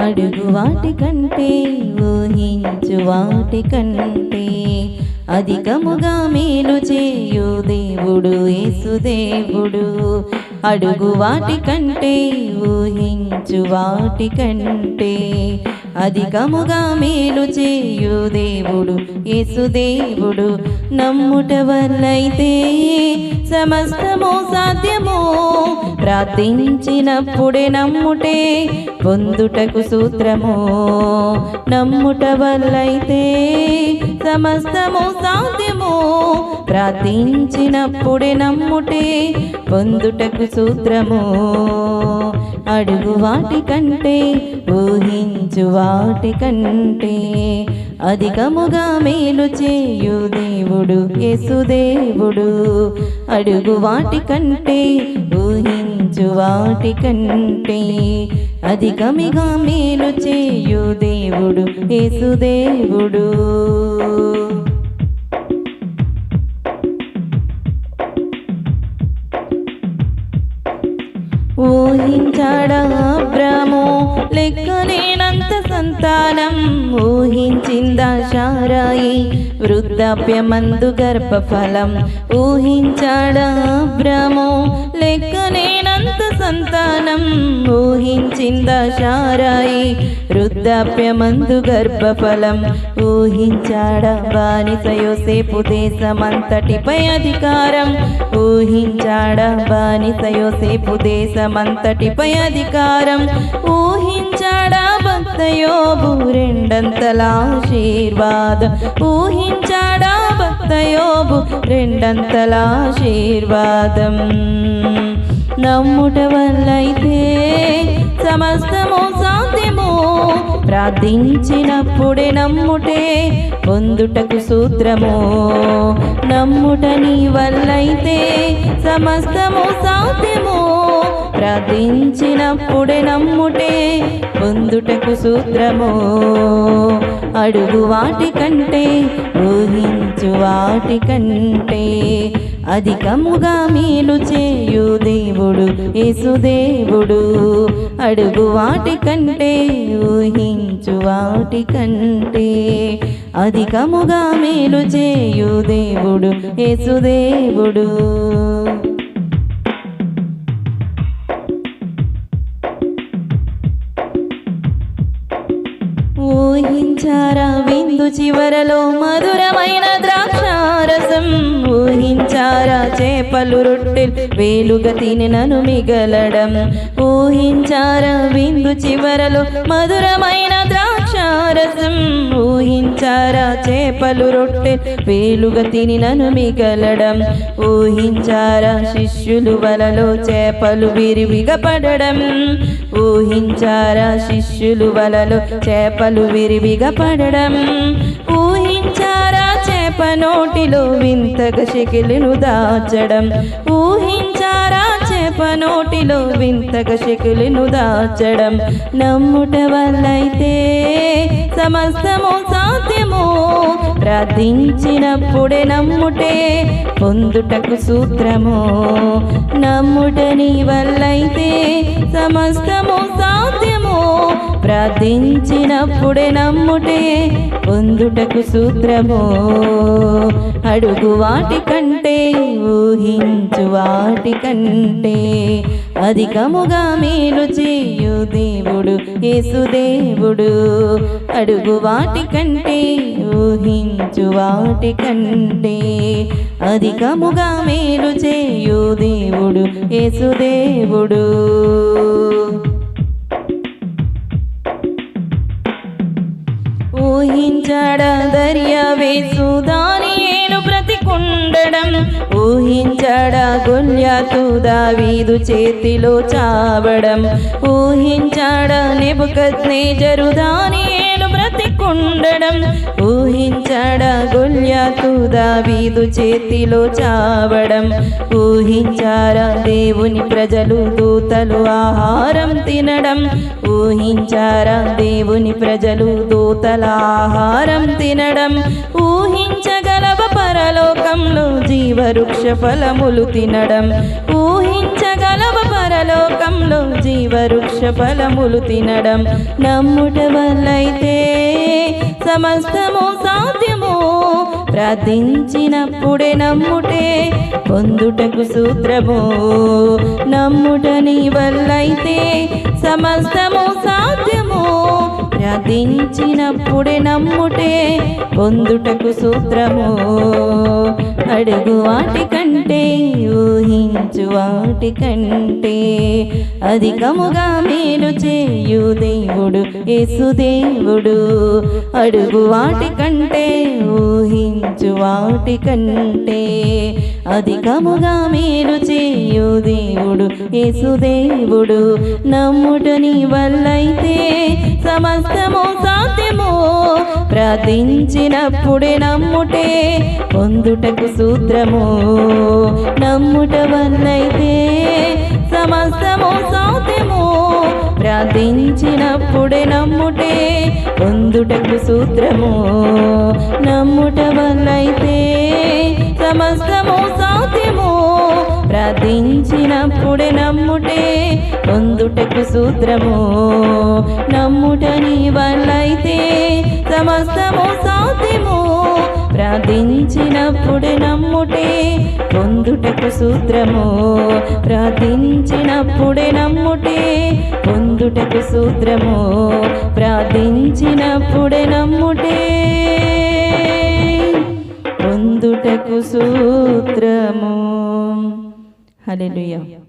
అడుగు వాటి కంటే ఊహించు వాటి కంటే అధికముగా మేలు చేయు దేవుడు యేసుదేవుడు అడుగు వాటి కంటే ఊహించు వాటి కంటే అధికముగా మేలు చేయు దేవుడు యేసుదేవుడు నమ్ముట వల్లైతే సమస్తము సాధ్యము. ప్రార్థించినప్పుడే నమ్ముటే పొందుటకు సూత్రము. నమ్ముట వల్లైతే సమస్తము సాధ్యము. ప్రార్థించినప్పుడే నమ్ముటే పొందుటకు సూత్రము. అడుగు వాటి కంటే ఊహించు వాటి కంటే. అధికముగా మేలు చేయు దేవుడు యేసుదేవుడు అడుగు వాటి కంటే ఊహించు వాటి కంటే. అధికమిగా మేలు చేయు దేవుడు యేసుదేవుడు ఊహించడా భ్రమో లెక్కనే లెక్కలేనంత సంతానం ఊహించిందా శారాయి? వృద్ధాప్యమందు గర్భఫలం ఊహించాడా అబ్రాము లెక్కనేనంత సంతానం ఊహించిందా శారాయి? వృద్ధాప్యమందు గర్భఫలం ఊహించాడా? బానిసయోసేపు దేశమంతటిపై అధికారం ఊహించాడా? బానిసయోసేపు దేశమంతటిపై అధికారం ఊహించాడా? భక్త భక్తయోబు రెండంతల ఆశీర్వాదం. ఊహించాడా భక్తయోబు రెండంతల ఆశీర్వాదం నమ్ముట వల్లైతే సమస్తము సాధ్యము. ప్రార్థించినప్పుడే నమ్ముటే పొందుటకు సూత్రము. నమ్ముట నీ వల్లైతే సమస్తము సాధ్యము. ప్రార్థించినప్పుడే నమ్ముటే పొందుటకు సూత్రము. అడుగు వాటి కంటే ఊహించు వాటి కంటే అధికముగా మేలు చేయు దేవుడు యేసుదేవుడు అడుగు వాటి కంటే ఊహించు వాటి కంటే అధికముగా మేలు చేయు దేవుడు యేసుదేవుడు ఊహించారా విందు చివరలో మధురమైన ద్రాక్షారసం ఊహించారా చేపలు రొట్టెలు వేలుగా నను మిగలడం. ఊహించారా విందు చివరలో మధురమైన రసం ఊహించారా చేపలు రొట్టె వేలుగా తినను మిగలడం. ఊహించారా శిష్యులు వలలో చేపలు విరివిగా పడడం. ఊహించారా శిష్యులు వలలో చేపలు విరివిగా పడడం. ఊహించారా చేప నోటిలో వింతగా శకిలును దాచడం. ఊహించారా నోటిలో వింతక శకులను దాచడం నమ్ముట వల్లైతే సమస్తము సాధ్యము. ప్రార్థించినప్పుడే నమ్ముటే పొందుటకు సూత్రము. నమ్ముట నీ వల్లైతే సమస్తము సాధ్యము. ప్రార్థించినప్పుడే నమ్ముటే పొందుటకు సూత్రము. అడుగు వాటి కంటే ఊహించు వాటి కంటే అధికముగా మేలు చేయు దేవుడు యేసుదేవుడు అడుగు వాటి కంటే ఊహించు వాటి కంటే అధికముగా మేలు చేయు దేవుడు యేసుదేవుడు ఊహించడ దర్యా వేసుదాని గొల్యాతు దావీదు చేతిలో చావడం. ఊహించాడ నెబుకద్నేజరు దాని బ్రతికుండడం. ఊహించాడ గొల్యాతు దావీదు చేతిలో చావడం. ఊహించారా దేవుని ప్రజలు దూతలు ఆహారం తినడం. ఊహించారా దేవుని ప్రజలు దూతల ఆహారం తినడం. ఊహించగల పరలోకంలో జీవవృక్ష ఫలములు తినడం. ఊహించగలవ పరలోకంలో జీవవృక్ష ఫలములు తినడం. నమ్ముట వల్లైతే సమస్తము సాధ్యము. ప్రార్థించినప్పుడే నమ్ముటే పొందుటకు సూత్రము. నమ్ముట నీ వల్లైతే సమస్తము సాధ్యము. ప్రార్థించినప్పుడే నమ్ముటే పొందుటకు సూత్రము. అడుగు వాటి కంటే ఊహించు వాటి కంటే అధికముగా మేలు చేయు దేవుడు యేసుదేవుడు అడుగు వాటి కంటే ఊహించు వాటి కంటే అధికముగా మేలు చేయు దేవుడు యేసుదేవుడు నమ్ముటని నమ్ముట నీ వల్లైతే సమస్తము సాధ్యము. ప్రార్థించినప్పుడే నమ్ముటే పొందుటకు సూత్రము. నమ్ముట వల్లైతే సమస్తము సాధ్యము. ప్రార్థించినప్పుడే నమ్ముటే పొందుటకు సూత్రము. నమ్ముట వల్లైతే సమస్తము సాధ్యము ప్రార్థించినప్పుడే నమ్ముటే పొందుటకు సూత్రము. నమ్ముట నీ వల్లైతే సమస్తము సాధ్యము ప్రార్థించినప్పుడే నమ్ముటే పొందుటకు సూత్రము. ప్రార్థించినప్పుడే నమ్ముటే పొందుటకు సూత్రము. ప్రార్థించినప్పుడే నమ్ముటే పొందుటకు సూత్రము. హలో